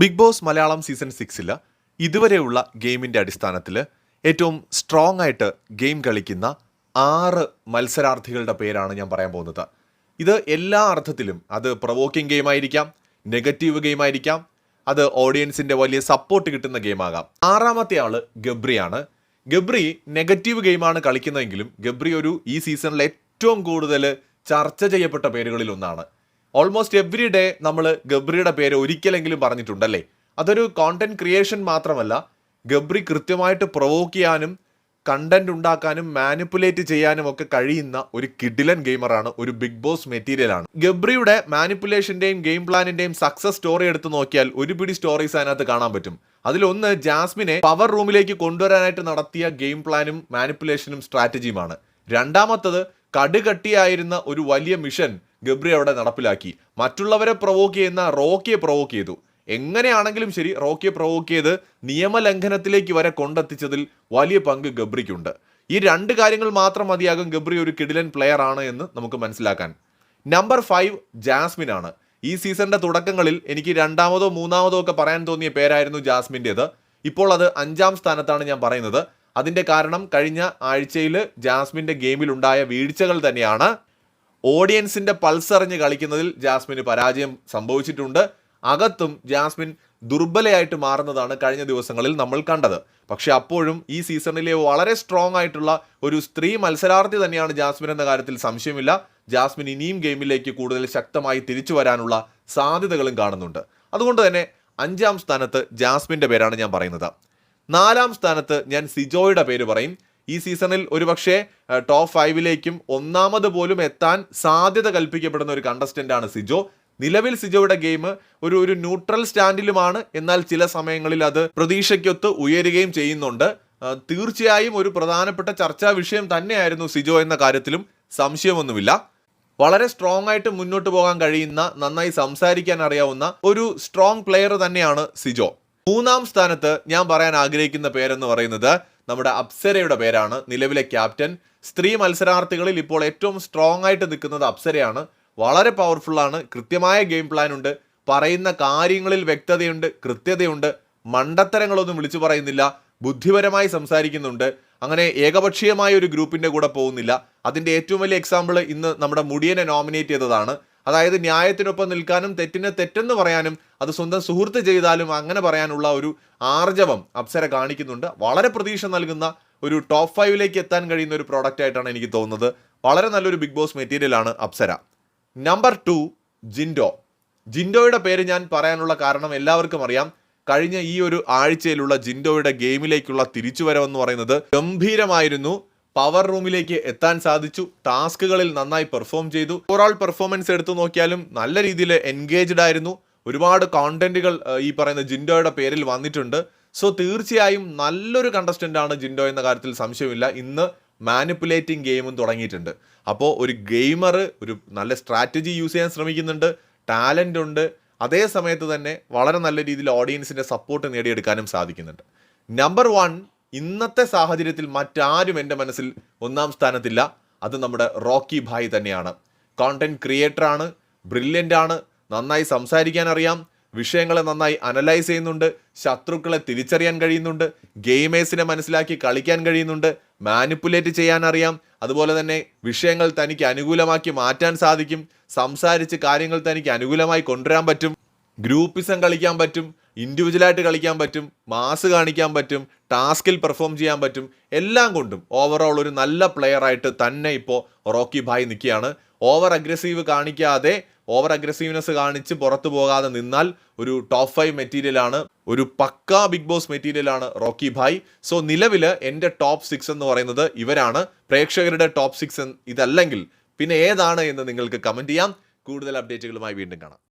Big boss Malayalam season സിക്സിൽ ഇതുവരെയുള്ള ഗെയിമിന്റെ അടിസ്ഥാനത്തിൽ ഏറ്റവും സ്ട്രോങ് ആയിട്ട് ഗെയിം കളിക്കുന്ന ആറ് മത്സരാർത്ഥികളുടെ പേരാണ് ഞാൻ പറയാൻ പോകുന്നത്. ഇത് എല്ലാ അർത്ഥത്തിലും അത് പ്രവോക്കിംഗ് ഗെയിം ആയിരിക്കാം നെഗറ്റീവ് ഗെയിം ആയിരിക്കാം അത് ഓഡിയൻസിന്റെ വലിയ സപ്പോർട്ട് കിട്ടുന്ന ഗെയിമാകാം ആറാമത്തെ ആൾ ഗബ്രിയാണ്. ഗബ്രി നെഗറ്റീവ് ഗെയിമാണ് കളിക്കുന്നതെങ്കിലും ഗബ്രി ഒരു ഈ സീസണിലെ ഏറ്റവും കൂടുതൽ ചർച്ച ചെയ്യപ്പെട്ട പേരുകളിൽ ഒന്നാണ്. ഓൾമോസ്റ്റ് എവ്രി ഡേ നമ്മൾ ഗബ്രിയുടെ പേര് ഒരിക്കലെങ്കിലും പറഞ്ഞിട്ടുണ്ടല്ലേ? അതൊരു കോണ്ടന്റ് ക്രിയേഷൻ മാത്രമല്ല ഗബ്രി കൃത്യമായിട്ട് പ്രൊവോക്ക് ചെയ്യാനും കണ്ടന്റ് ഉണ്ടാക്കാനും മാനിപ്പുലേറ്റ് ചെയ്യാനും ഒക്കെ കഴിയുന്ന ഒരു കിഡിലൻ ഗെയിമറാണ് ഒരു ബിഗ് ബോസ് മെറ്റീരിയലാണ് ഗബ്രിയുടെ മാനിപ്പുലേഷന്റെയും ഗെയിം പ്ലാനിന്റെയും സക്സസ് സ്റ്റോറി എടുത്തു നോക്കിയാൽ ഒരുപിടി സ്റ്റോറീസ് അതിനകത്ത് കാണാൻ പറ്റും. അതിലൊന്ന് ജാസ്മിനെ പവർ റൂമിലേക്ക് കൊണ്ടുവരാനായിട്ട് നടത്തിയ ഗെയിം പ്ലാനും മാനിപ്പുലേഷനും സ്ട്രാറ്റജിയുമാണ് രണ്ടാമത്തത് കടുകട്ടിയായിരുന്ന ഒരു വലിയ മിഷൻ ഗബ്രി അവിടെ നടപ്പിലാക്കി. മറ്റുള്ളവരെ പ്രൊവോക്ക് ചെയ്യുന്ന റോക്കിയെ പ്രൊവോക്ക് ചെയ്തു. എങ്ങനെയാണെങ്കിലും ശരി റോക്കിയെ പ്രൊവോക്ക് ചെയ്ത് നിയമലംഘനത്തിലേക്ക് വരെ കൊണ്ടെത്തിച്ചതിൽ വലിയ പങ്ക് ഗബ്രിക്കുണ്ട്. ഈ രണ്ട് കാര്യങ്ങൾ മാത്രം മതിയാകും ഗബ്രി ഒരു കിഡിലൻ പ്ലെയർ ആണ് എന്ന് നമുക്ക് മനസ്സിലാക്കാൻ. നമ്പർ ഫൈവ് ജാസ്മിൻ ആണ്. ഈ സീസണിന്റെ തുടക്കങ്ങളിൽ എനിക്ക് രണ്ടാമതോ മൂന്നാമതോ ഒക്കെ പറയാൻ തോന്നിയ പേരായിരുന്നു ജാസ്മിന്റെത്. ഇപ്പോൾ അത് അഞ്ചാം സ്ഥാനത്താണ് ഞാൻ പറയുന്നത്. അതിന്റെ കാരണം കഴിഞ്ഞ ആഴ്ചയിൽ ജാസ്മിന്റെ ഗെയിമിലുണ്ടായ വീഴ്ചകൾ തന്നെയാണ്. ഓഡിയൻസിന്റെ പൾസ് അറിഞ്ഞ് കളിക്കുന്നതിൽ ജാസ്മിന് പരാജയം സംഭവിച്ചിട്ടുണ്ട്. അകത്തും ജാസ്മിൻ ദുർബലയായിട്ട് മാറുന്നതാണ് കഴിഞ്ഞ ദിവസങ്ങളിൽ നമ്മൾ കണ്ടത്. പക്ഷെ അപ്പോഴും ഈ സീസണിലെ വളരെ സ്ട്രോങ് ആയിട്ടുള്ള ഒരു സ്ത്രീ മത്സരാർത്ഥി തന്നെയാണ് ജാസ്മിൻ എന്ന കാര്യത്തിൽ സംശയമില്ല. ജാസ്മിൻ ഇനിയും ഗെയിമിലേക്ക് കൂടുതൽ ശക്തമായി തിരിച്ചു വരാനുള്ള സാധ്യതകളും കാണുന്നുണ്ട്. അതുകൊണ്ട് തന്നെ അഞ്ചാം സ്ഥാനത്ത് ജാസ്മിന്റെ പേരാണ് ഞാൻ പറയുന്നത്. നാലാം സ്ഥാനത്ത് ഞാൻ സിജോയുടെ പേര് പറയും. ഈ സീസണിൽ ഒരുപക്ഷെ ടോപ്പ് ഫൈവിലേക്കും ഒന്നാമത് പോലും എത്താൻ സാധ്യത കൽപ്പിക്കപ്പെടുന്ന ഒരു കണ്ടസ്റ്റന്റ് ആണ് സിജോ. നിലവിൽ സിജോയുടെ ഗെയിം ഒരു ഒരു ന്യൂട്രൽ സ്റ്റാൻഡിലുമാണ് എന്നാൽ ചില സമയങ്ങളിൽ അത് പ്രതീക്ഷയ്ക്കൊത്ത് ഉയരുകയും ചെയ്യുന്നുണ്ട്. തീർച്ചയായും ഒരു പ്രധാനപ്പെട്ട ചർച്ചാ വിഷയം തന്നെയായിരുന്നു സിജോ എന്ന കാര്യത്തിലും സംശയമൊന്നുമില്ല. വളരെ സ്ട്രോങ് ആയിട്ട് മുന്നോട്ട് പോകാൻ കഴിയുന്ന നന്നായി സംസാരിക്കാൻ അറിയാവുന്ന ഒരു സ്ട്രോങ് പ്ലെയർ തന്നെയാണ് സിജോ. മൂന്നാം സ്ഥാനത്ത് ഞാൻ പറയാൻ ആഗ്രഹിക്കുന്ന പേരെന്ന് പറയുന്നത് നമ്മുടെ അപ്സരയുടെ പേരാണ്. നിലവിലെ ക്യാപ്റ്റൻ. സ്ത്രീ മത്സരാർത്ഥികളിൽ ഇപ്പോൾ ഏറ്റവും സ്ട്രോങ് ആയിട്ട് നിൽക്കുന്നത് അപ്സരയാണ്. വളരെ പവർഫുള്ളാണ് കൃത്യമായ ഗെയിം പ്ലാൻ ഉണ്ട്. പറയുന്ന കാര്യങ്ങളിൽ വ്യക്തതയുണ്ട് കൃത്യതയുണ്ട്. മണ്ടത്തരങ്ങളൊന്നും വിളിച്ചു പറയുന്നില്ല. ബുദ്ധിപരമായി സംസാരിക്കുന്നുണ്ട്. അങ്ങനെ ഏകപക്ഷീയമായ ഒരു ഗ്രൂപ്പിന്റെ കൂടെ പോകുന്നില്ല. അതിന്റെ ഏറ്റവും വലിയ എക്സാമ്പിൾ ഇന്ന് നമ്മുടെ മുടിയനെ നോമിനേറ്റ് ചെയ്തതാണ്. അതായത് ന്യായത്തിനൊപ്പം നിൽക്കാനും തെറ്റിനെ തെറ്റെന്ന് പറയാനും അത് സ്വന്തം സുഹൃത്ത് ചെയ്താലും അങ്ങനെ പറയാനുള്ള ഒരു ആർജവം അപ്സര കാണിക്കുന്നുണ്ട്. വളരെ പ്രതീക്ഷ നൽകുന്ന ഒരു ടോപ്പ് ഫൈവിലേക്ക് എത്താൻ കഴിയുന്ന ഒരു പ്രോഡക്റ്റ് ആയിട്ടാണ് എനിക്ക് തോന്നുന്നത്. വളരെ നല്ലൊരു ബിഗ് ബോസ് മെറ്റീരിയലാണ് അപ്സര. Number two Jinto. ജിൻഡോയുടെ പേര് ഞാൻ പറയാനുള്ള കാരണം എല്ലാവർക്കും അറിയാം. കഴിഞ്ഞ ഈ ഒരു ആഴ്ചയിലുള്ള ജിൻഡോയുടെ ഗെയിമിലേക്കുള്ള തിരിച്ചുവരവെന്ന് പറയുന്നത് ഗംഭീരമായിരുന്നു. പവർ റൂമിലേക്ക് എത്താൻ സാധിച്ചു. ടാസ്കുകളിൽ നന്നായി പെർഫോം ചെയ്തു. ഓവറോൾ പെർഫോമൻസ് എടുത്തു നോക്കിയാലും നല്ല രീതിയിൽ എൻഗേജ്ഡ് ആയിരുന്നു. ഒരുപാട് കോണ്ടന്റുകൾ ഈ പറയുന്ന ജിൻഡോയുടെ പേരിൽ വന്നിട്ടുണ്ട്. സോ തീർച്ചയായും നല്ലൊരു കണ്ടസ്റ്റന്റ് ആണ് ജിൻഡോ എന്ന കാര്യത്തിൽ സംശയമില്ല. ഇന്ന് മാനിപ്പുലേറ്റിംഗ് ഗെയിമും തുടങ്ങിയിട്ടുണ്ട്. അപ്പോൾ ഒരു ഗെയിമർ ഒരു നല്ല സ്ട്രാറ്റജി യൂസ് ചെയ്യാൻ ശ്രമിക്കുന്നുണ്ട്. ടാലന്റ് ഉണ്ട്. അതേ സമയത്ത് തന്നെ വളരെ നല്ല രീതിയിൽ ഓഡിയൻസിന്റെ സപ്പോർട്ട് നേടിയെടുക്കാനും സാധിക്കുന്നുണ്ട്. നമ്പർ വൺ ഇന്നത്തെ സാഹചര്യത്തിൽ മറ്റാരും എന്റെ മനസ്സിൽ ഒന്നാം സ്ഥാനത്തില്ല. അത് നമ്മുടെ റോക്കി ഭായ് തന്നെയാണ്. കോണ്ടന്റ് ക്രിയേറ്ററാണ് ബ്രില്യന്റ് ആണ് നന്നായി സംസാരിക്കാൻ അറിയാം വിഷയങ്ങളെ നന്നായി അനലൈസ് ചെയ്യുന്നുണ്ട് ശത്രുക്കളെ തിരിച്ചറിയാൻ കഴിയുന്നുണ്ട് ഗെയിമേഴ്സിനെ മനസ്സിലാക്കി കളിക്കാൻ കഴിയുന്നുണ്ട് മാനിപ്പുലേറ്റ് ചെയ്യാൻ അറിയാം അതുപോലെ തന്നെ വിഷയങ്ങൾ തനിക്ക് അനുകൂലമാക്കി മാറ്റാൻ സാധിക്കും സംസാരിച്ച് കാര്യങ്ങൾ തനിക്ക് അനുകൂലമായി കൊണ്ടുവരാൻ പറ്റും ഗ്രൂപ്പിസം കളിക്കാൻ പറ്റും ഇൻഡിവിജ്വലായിട്ട് കളിക്കാൻ പറ്റും മാസ് കാണിക്കാൻ പറ്റും ടാസ്കിൽ പെർഫോം ചെയ്യാൻ പറ്റും എല്ലാം കൊണ്ടും ഓവറോൾ ഒരു നല്ല പ്ലെയർ ആയിട്ട് തന്നെ ഇപ്പോൾ റോക്കി ഭായ് നിൽക്കുകയാണ്. ഓവർ അഗ്രസീവ് കാണിക്കാതെ ഓവർ അഗ്രസീവ്നെസ് കാണിച്ച് പുറത്തു പോകാതെ നിന്നാൽ ഒരു ടോപ്പ് ഫൈവ് മെറ്റീരിയലാണ് ഒരു പക്കാ ബിഗ് ബോസ് മെറ്റീരിയലാണ് റോക്കി ഭായ്. സോ നിലവിൽ എന്റെ ടോപ്പ് സിക്സ് എന്ന് പറയുന്നത് ഇവരാണ്. പ്രേക്ഷകരുടെ ടോപ്പ് സിക്സ് ഇതല്ലെങ്കിൽ പിന്നെ ഏതാണ് എന്ന് നിങ്ങൾക്ക് കമന്റ് ചെയ്യാം. കൂടുതൽ അപ്ഡേറ്റുകളുമായി വീണ്ടും കാണാം.